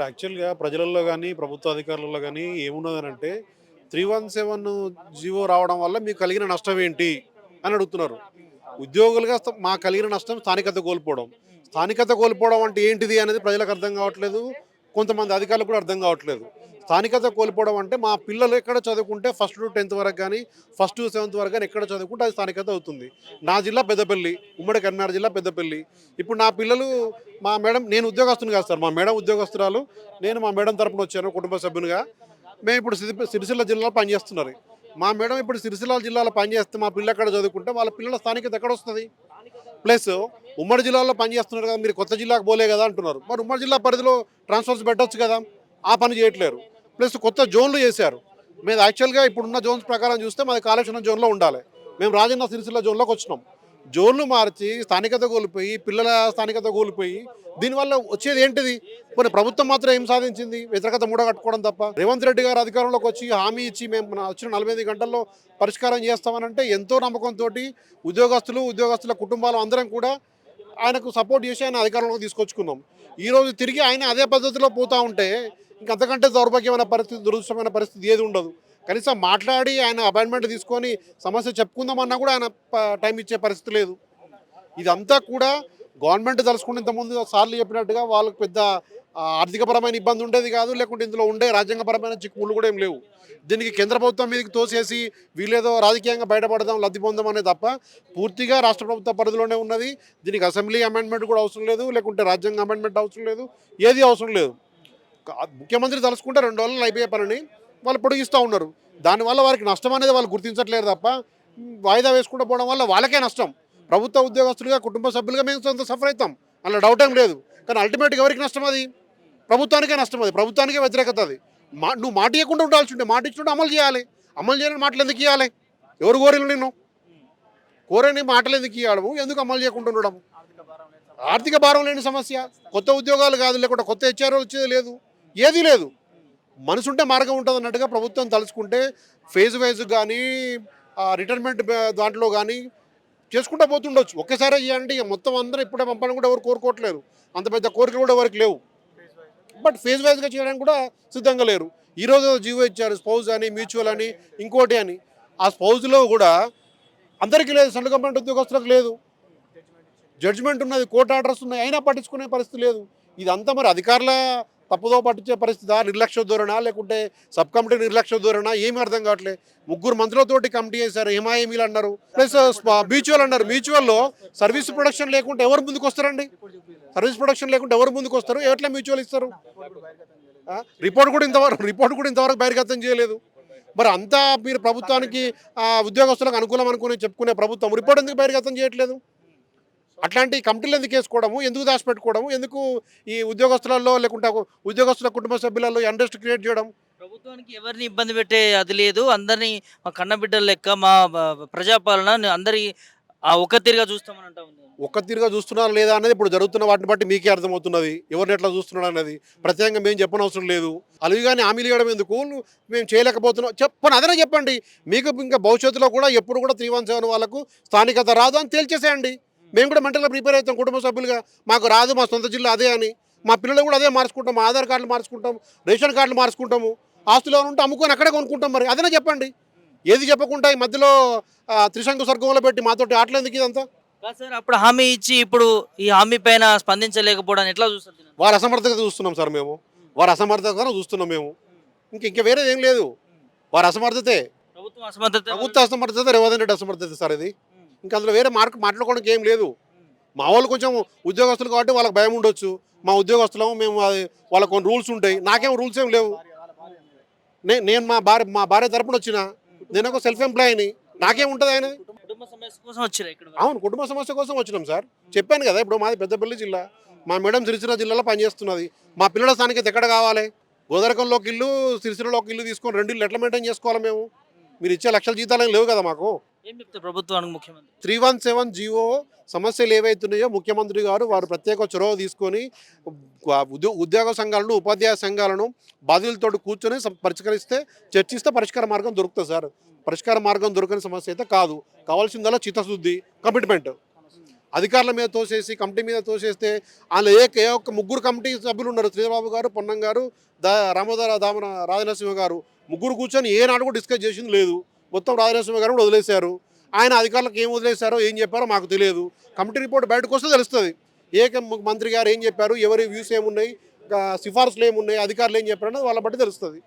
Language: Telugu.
ఇక్కడ యాక్చువల్గా ప్రజలలో కానీ ప్రభుత్వ అధికారులలో కానీ ఏమున్నదనంటే త్రీ వన్ సెవెన్ జీవో రావడం వల్ల మీకు కలిగిన నష్టం ఏంటి అని అడుగుతున్నారు. ఉద్యోగులుగా మా కలిగిన నష్టం స్థానికత కోల్పోవడం. స్థానికత కోల్పోవడం అంటే ఏంటిది అనేది ప్రజలకు అర్థం కావట్లేదు. కొంతమంది అధికారులకు కూడా అర్థం కావట్లేదు. స్థానికత కోల్పోవడం అంటే మా పిల్లలు ఎక్కడ చదువుకుంటే ఫస్ట్ టు టెన్త్ వరకు కానీ ఫస్ట్ టు సెవెంత్ వరకు కానీ ఎక్కడ చదువుకుంటే అది స్థానికత అవుతుంది. నా జిల్లా పెద్దపల్లి ఉమ్మడి కర్నాటక జిల్లా పెద్దపల్లి. ఇప్పుడు నా పిల్లలు మా మేడం నేను ఉద్యోగస్తుని కాదు సార్ మా మేడం ఉద్యోగస్తురాలు. నేను మా మేడం తరపున వచ్చాను కుటుంబ సభ్యునిగా. మేము ఇప్పుడు సిరిసిల్ల జిల్లాలో పనిచేస్తున్నారు. మా మేడం ఇప్పుడు సిరిసిల్ల జిల్లాలో పనిచేస్తే మా పిల్ల ఎక్కడ చదువుకుంటే వాళ్ళ పిల్లల స్థానికత ఎక్కడ వస్తుంది? ప్లస్ ఉమ్మడి జిల్లాలో పనిచేస్తున్నారు కదా మీరు కొత్త జిల్లాకు పోలే కదా అంటున్నారు. మరి ఉమ్మడి జిల్లా పరిధిలో ట్రాన్స్ఫర్స్ పెట్టొచ్చు కదా ఆ పని చేయట్లేరు. ప్లస్ కొత్త జోన్లు చేశారు. మేము యాక్చువల్గా ఇప్పుడున్న జోన్స్ ప్రకారం చూస్తే మాది కాళేశ్వరం జోన్లో ఉండాలి. మేము రాజన్న సిరిసిల్ల జోన్లోకి వచ్చినాం. జోన్లు మార్చి స్థానికత కోల్పోయి పిల్లల స్థానికత కోల్పోయి దీనివల్ల వచ్చేది ఏంటిది? కొన్ని ప్రభుత్వం మాత్రం ఏం సాధించింది? వ్యతిరేకత మూడగట్టుకోవడం తప్ప. రేవంత్ రెడ్డి గారు అధికారంలోకి వచ్చి హామీ ఇచ్చి మేము వచ్చిన నలభై ఐదు గంటల్లో పరిష్కారం చేస్తామనంటే ఎంతో నమ్మకంతో ఉద్యోగస్తులు ఉద్యోగస్తుల కుటుంబాలు అందరం కూడా ఆయనకు సపోర్ట్ చేసి ఆయన అధికారంలోకి తీసుకొచ్చుకున్నాం. ఈరోజు తిరిగి ఆయన అదే పద్ధతిలో పోతా ఉంటే ఇంకంతకంటే దౌర్భాగ్యమైన పరిస్థితి దురదృష్టమైన పరిస్థితి ఏది ఉండదు. కనీసం మాట్లాడి ఆయన అపాయింట్మెంట్ తీసుకొని సమస్య చెప్పుకుందామన్నా కూడా ఆయన ప- టైం ఇచ్చే పరిస్థితి లేదు. ఇదంతా కూడా గవర్నమెంట్ తలుసుకుంటే ఇంతకుముందు సార్లు చెప్పినట్టుగా వాళ్ళకు పెద్ద ఆర్థికపరమైన ఇబ్బంది ఉండేది కాదు లేకుంటే ఇందులో ఉండే రాజ్యాంగపరమైన చిక్కుముళ్ళు కూడా ఏం లేవు. దీనికి కేంద్ర ప్రభుత్వం మీదకి తోసేసి వీళ్ళేదో రాజకీయంగా బయటపడదాం లబ్ధి పొందాం అనే తప్ప పూర్తిగా రాష్ట్ర ప్రభుత్వ పరిధిలోనే ఉన్నది. దీనికి అసెంబ్లీ అమెండ్మెంట్ కూడా అవసరం లేదు లేకుంటే రాజ్యాంగ అమెండ్మెంట్ అవసరం లేదు ఏది అవసరం లేదు. ముఖ్యమంత్రి తలుచుకుంటే రెండు రోజులు అయిపోయే పనిని వాళ్ళు పొడిగిస్తూ ఉన్నారు. దానివల్ల వారికి నష్టం అనేది వాళ్ళు గుర్తించట్లేరు తప్ప వాయిదా వేసుకుంటూ పోవడం వల్ల వాళ్ళకే నష్టం. ప్రభుత్వ ఉద్యోగస్తులుగా కుటుంబ సభ్యులుగా మేము సొంత సఫర్ అవుతాం. అందులో డౌట్ ఏం లేదు. కానీ అల్టిమేట్గా ఎవరికి నష్టం అది? ప్రభుత్వానికే నష్టం అది. ప్రభుత్వానికే వ్యతిరేకత అది. మా నువ్వు మాట ఇవ్వకుండా ఉండాల్సి ఉంటే మాట ఇచ్చుంటే అమలు చేయాలి. అమలు చేయని మాటలు ఎందుకు ఇవ్వాలి ఎవరు కోరిలు నిన్ను? కోరని మాటలు ఎందుకు ఇవ్వడము ఎందుకు అమలు చేయకుండా ఉండడం? ఆర్థిక భారం లేని సమస్య. కొత్త ఉద్యోగాలు కాదు లేకుంటే కొత్త హెచ్ఆర్ఓ వచ్చేది లేదు. ఏదీ లేదు. మనసుంటే మార్గం ఉంటుంది అన్నట్టుగా ప్రభుత్వం తలుచుకుంటే ఫేజ్ వైజ్ కానీ రిటైర్మెంట్ దాంట్లో కానీ చేసుకుంటూ పోతుండొచ్చు. ఒకేసారి చేయండి ఇక మొత్తం అందరూ ఇప్పుడే పంపాలని కూడా ఎవరు కోరుకోవట్లేరు. అంత పెద్ద కోరికలు కూడా ఎవరికి లేవు. బట్ ఫేజ్ వైజ్గా చేయడానికి కూడా సిద్ధంగా లేరు. ఈరోజు జీవో ఇచ్చారు స్పౌజ్ అని మ్యూచువల్ అని ఇంకోటి అని. ఆ స్పౌజ్లో కూడా అందరికీ లేదు సెంట్రల్ గవర్నమెంట్ ఉద్యోగస్తులకు లేదు. జడ్జిమెంట్ ఉన్నది కోర్టు ఆర్డర్స్ ఉన్నాయి అయినా పట్టించుకునే పరిస్థితి లేదు. ఇదంతా మరి అధికారుల తప్పుదో పట్టించే పరిస్థితి నిర్లక్ష్య ధోరణా లేకుంటే సబ్ కమిటీ నిర్లక్ష్య ధోరణా ఏమి అర్థం కావట్లేదు ముగ్గురు మంత్రులతోటి కమిటీ చేశారు హిమాయమీలు అన్నారు. ప్లస్ మ్యూచువల్ అన్నారు. మ్యూచువల్లో సర్వీస్ ప్రొడక్షన్ లేకుంటే ఎవరు ముందుకు వస్తారండి? సర్వీస్ ప్రొడక్షన్ లేకుంటే ఎవరు ముందుకు వస్తారు? ఎట్లా మ్యూచువల్ ఇస్తారు? రిపోర్ట్ కూడా ఇంతవరకు రిపోర్ట్ కూడా ఇంతవరకు బహిర్గతం చేయలేదు. మరి అంతా మీరు ప్రభుత్వానికి ఉద్యోగస్తులకు అనుకూలం అనుకుని చెప్పుకునే ప్రభుత్వం రిపోర్ట్ ఎందుకు బహిర్గతం చేయట్లేదు? అట్లాంటి కమిటీలు ఎందుకు వేసుకోవడము? ఎందుకు దాచిపెట్టుకోవడము? ఎందుకు ఈ ఉద్యోగస్తులలో లేకుంటే ఉద్యోగస్తుల కుటుంబ సభ్యులలో ఇంట్రెస్ట్ క్రియేట్ చేయడం? ప్రభుత్వానికి ఎవరిని ఇబ్బంది పెట్టే అది లేదు. అందరినీ మా కన్నబిడ్డల లెక్క మా ప్రజాపాలన అందరి ఆ ఒక్క తీరుగా చూస్తామని అంటా ఒక్క తీరుగా చూస్తున్నారా లేదా అనేది ఇప్పుడు జరుగుతున్న వాటిని బట్టి మీకే అర్థమవుతున్నది. ఎవరిని ఎట్లా చూస్తున్నాడు అనేది. ప్రత్యేకంగా మేము చెప్పనవసరం లేదు. అలివి కానీ హామీలు ఇవ్వడం ఎందుకు? మేము చేయలేకపోతున్నాం. చెప్పని అదనే చెప్పండి. మీకు ఇంకా భవిష్యత్తులో కూడా ఎప్పుడు కూడా త్రీ వాళ్ళకు స్థానికత రాదు అని తేల్చేసేయండి. మేము కూడా మెంటల్గా ప్రిపేర్ అవుతాం కుటుంబ సభ్యులుగా. మాకు రాదు మా సొంత జిల్లా అదే అని. మా పిల్లలు కూడా అదే మార్చుకుంటాం. మా ఆధార్ కార్డులు మార్చుకుంటాం రేషన్ కార్డులు మార్చుకుంటాము. ఆస్తులు ఏమైనా ఉంటే అమ్ముకొని అక్కడే కొనుక్కుంటాం మరి. అదనే చెప్పండి. ఏది చెప్పకుండా ఈ మధ్యలో ఆ, త్రిశంకు స్వర్గంలో పెట్టి మాతోటి ఆటలు ఎందుకు ఇదంతా? సార్ అప్పుడు హామీ ఇచ్చి ఇప్పుడు ఈ హామీ పైన స్పందించలేకపోవడం ఎట్లా చూస్తారు? వారి అసమర్థత చూస్తున్నాం సార్ మేము. వారి అసమర్థత చూస్తున్నాం మేము. ఇంక ఇంకా వేరేది ఏం లేదు. వారి అసమర్థతే. ప్రభుత్వం అసమర్థత ప్రభుత్వ అసమర్థత రేవంత్ రెడ్డి అసమర్థత సార్ ఇది. ఇంకా అందులో వేరే మార్క్ మాట్లాడుకోవడానికి ఏం లేదు. మా వాళ్ళు కొంచెం ఉద్యోగస్తులు కాబట్టి వాళ్ళకి భయం ఉండొచ్చు. మా ఉద్యోగస్తులము మేము వాళ్ళకి కొన్ని రూల్స్ ఉంటాయి. నాకేం రూల్స్ ఏం లేవు. నే- నేను మా భార్య మా భార్య తరపున వచ్చిన నేను ఒక సెల్ఫ్ ఎంప్లాయీని నాకేం ఉంటుంది ఆయన అవును కుటుంబ సమస్య కోసం వచ్చినాం సార్. చెప్పాను కదా ఇప్పుడు మాది పెద్దపల్లి జిల్లా. మా మేడం సిరిసిల్ల జిల్లాలో పనిచేస్తున్నది. మా పిల్లల స్థానికత ఎక్కడ కావాలి? గోదరకంలోకి ఇల్లు సిరిసిల్లలోకి ఇల్లు తీసుకొని రెండు ఇల్లు ఎట్లా మెయింటైన్ చేసుకోవాలి మేము? మీరు ఇచ్చే లక్షల జీతాలు లేవు కదా మాకు. ఏం చెప్తారు ప్రభుత్వానికి ముఖ్యమంత్రి? త్రీ వన్ సెవెన్ జీవో సమస్యలు ఏవైతున్నాయో ముఖ్యమంత్రి గారు వారు ప్రత్యేక చొరవ తీసుకొని ఉద్యో ఉద్యోగ సంఘాలను ఉపాధ్యాయ సంఘాలను బాధితులతో కూర్చొని పరిష్కరిస్తే చర్చిస్తే పరిష్కార మార్గం దొరుకుతుంది సార్. పరిష్కార మార్గం దొరకని సమస్య అయితే కాదు. కావాల్సిందల్లా చిత్తశుద్ధి కమిట్మెంట్ అధికారుల మీద తోసేసి కమిటీ మీద తోసేస్తే అందులో ఏ ఏ ఒక్క ముగ్గురు కమిటీ సభ్యులు ఉన్నారు. శ్రీబాబు గారు పొన్నం గారు దా రామోదర దామన రాజనరసింహ గారు. ముగ్గురు కూర్చొని ఏనాడు కూడా డిస్కస్ చేసింది లేదు. మొత్తం రాజనరసింహ గారు కూడా వదిలేశారు. ఆయన అధికారులకు ఏం వదిలేశారో ఏం చెప్పారో మాకు తెలియదు. కమిటీ రిపోర్ట్ బయటకు వస్తే తెలుస్తుంది. ఏ మంత్రి గారు ఏం చెప్పారు ఎవరి వ్యూస్ ఏమున్నాయి సిఫార్సులు ఏమున్నాయి అధికారులు ఏం చెప్పారన్నది వాళ్ళ బట్టి తెలుస్తుంది.